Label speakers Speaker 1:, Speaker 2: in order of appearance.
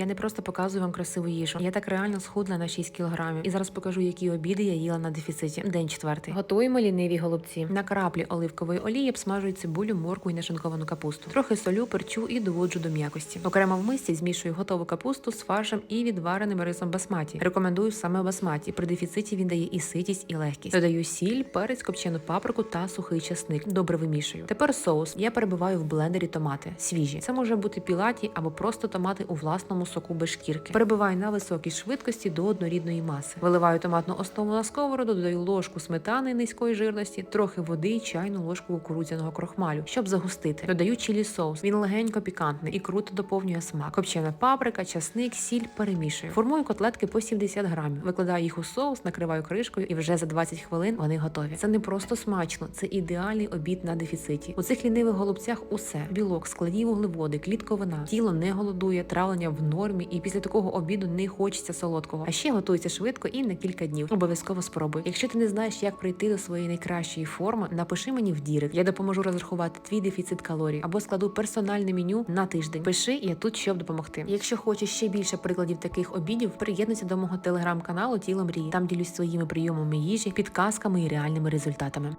Speaker 1: Я не просто показую вам красиву їжу. Я так реально схудла на 6 кілограмів. І зараз покажу, які обіди я їла на дефіциті. День четвертий. Готуємо ліниві голубці. На краплі оливкової олії обсмажую цибулю, морку і нашинковану капусту. Трохи солю, перчу і доводжу до м'якості. Окремо в мисці змішую готову капусту з фаршем і відвареним рисом басматі. Рекомендую саме басматі. При дефіциті він дає і ситість, і легкість. Додаю сіль, перець, копчену паприку та сухий часник. Добре вимішую. Тепер соус. Я перебиваю в блендері томати. Свіжі. Це може бути пілаті або просто томати у власному соку без шкірки. Перебиваю на високій швидкості до однорідної маси. Виливаю томатну основу на сковороду, додаю ложку сметани низької жирності, трохи води і чайну ложку кукурудзяного крохмалю, щоб загустити. Додаю чилі соус. Він легенько пікантний і круто доповнює смак. Копчена паприка, часник, сіль перемішую. Формую котлетки по 70 грамів. Викладаю їх у соус, накриваю кришкою, і вже за 20 хвилин вони готові. Це не просто смачно, це ідеальний обід на дефіциті. У цих лінивих голубцях усе: білок, складні вуглеводи, клітковина. Тіло не голодує, травлення в нормі, і після такого обіду не хочеться солодкого. А ще готується швидко і на кілька днів. Обов'язково спробуй. Якщо ти не знаєш, як прийти до своєї найкращої форми, напиши мені в дірект. Я допоможу розрахувати твій дефіцит калорій або складу персональне меню на тиждень. Пиши, я тут щоб допомогти. Якщо хочеш ще більше прикладів таких обідів, приєднуйся до мого телеграм-каналу Тіло мрії. Там ділюсь своїми прийомами їжі, підказками і реальними результатами.